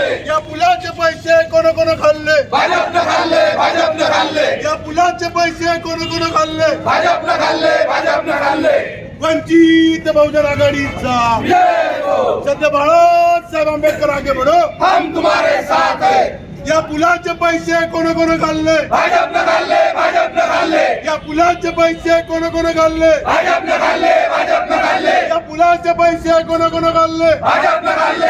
या पुलाचे पैसे कोण कोण खाल्ले? भाजपनं खाल्ले भाजपनं खाल्ले। या पुलाचे पैसे कोण कोण खाल्ले? भाजपनं खाल्ले भाजपनं खाल्ले। वंचित बहुजन आघाडीचा। सध्या बाळासाहेब आंबेडकर आगे बढो। हम तुम्हारे साथ है। या पुलाचे पैसे कोण कोण खाल्ले? भाजपनं खाल्ले भाजपनं खाल्ले। या पुलाचे पैसे कोण कोण खाल्ले? भाजपनं खाल्ले भाजपनं खाल्ले। या पुलाचे पैसे कोण कोण खाल्ले? भाजपनं खाल्ले।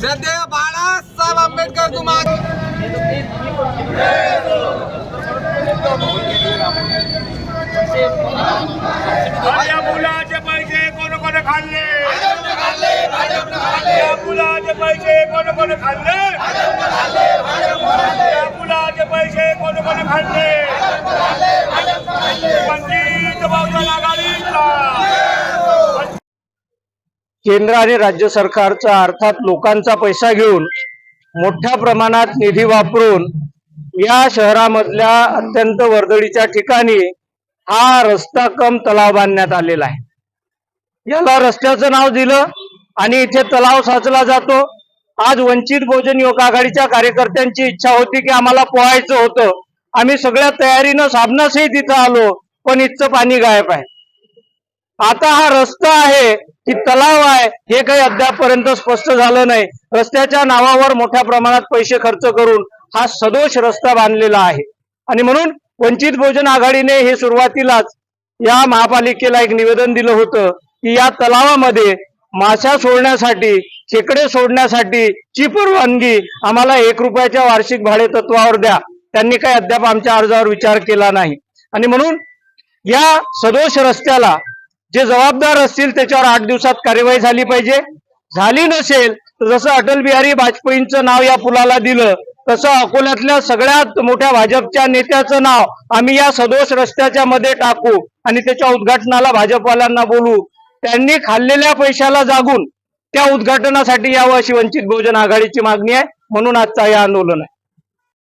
सध्या बाळासाहेब आंबेडकर तुम्हाला या मुलाचे पैसे कोण कोण खाल्ले या मुलाचे पैसे कोण कोण खाल्ले केंद्र आणि राज्य सरकारचा अर्थात लोकांचा पैसा घेऊन मोठ्या प्रमाणात निधी वापरून या शहरामधल्या अत्यंत वर्दळीच्या ठिकाणी हा रस्ता कम तलाव बांधण्यात आलेला आहे. याला रस्त्याचं नाव दिलं आणि इथे तलाव साचला जातो. आज वंचित बहुजन युवक आघाडीच्या कार्यकर्त्यांची इच्छा होती की आम्हाला पोहायचं होतं. आम्ही सगळ्या तयारीनं साबणासही तिथं आलो पण इथचं पाणी गायब आहे. आता हा रस्ता आहे की तलाव आहे हे काही अद्यापपर्यंत स्पष्ट झालं नाही. रस्त्याच्या नावावर मोठ्या प्रमाणात पैसे खर्च करून हा सदोष रस्ता बांधलेला आहे. आणि म्हणून वंचित बहुजन आघाडीने हे सुरुवातीलाच या महापालिकेला एक निवेदन दिलं होतं की या तलावामध्ये माशा सोडण्यासाठी खेकडे सोडण्यासाठी ची परवानगी आम्हाला एक रुपयाच्या वार्षिक भाडे तत्वावर द्या. त्यांनी काही अद्याप आमच्या अर्जावर विचार केला नाही. आणि म्हणून या सदोष रस्त्याला जे जबाबदार असतील त्याच्यावर आठ दिवसात कार्यवाही झाली पाहिजे. झाली नसेल तर जसं अटल बिहारी वाजपेयींचं नाव या पुलाला दिलं तसं अकोल्यातल्या सगळ्यात मोठ्या भाजपच्या नेत्याचं नाव आम्ही या सदोष रस्त्याच्या मध्ये टाकू आणि त्याच्या उद्घाटनाला भाजपवाल्यांना बोलू. त्यांनी खाल्लेल्या पैशाला जागून त्या उद्घाटनासाठी यावं अशी वंचित बहुजन आघाडीची मागणी आहे. म्हणून आजचा हे आंदोलन आहे.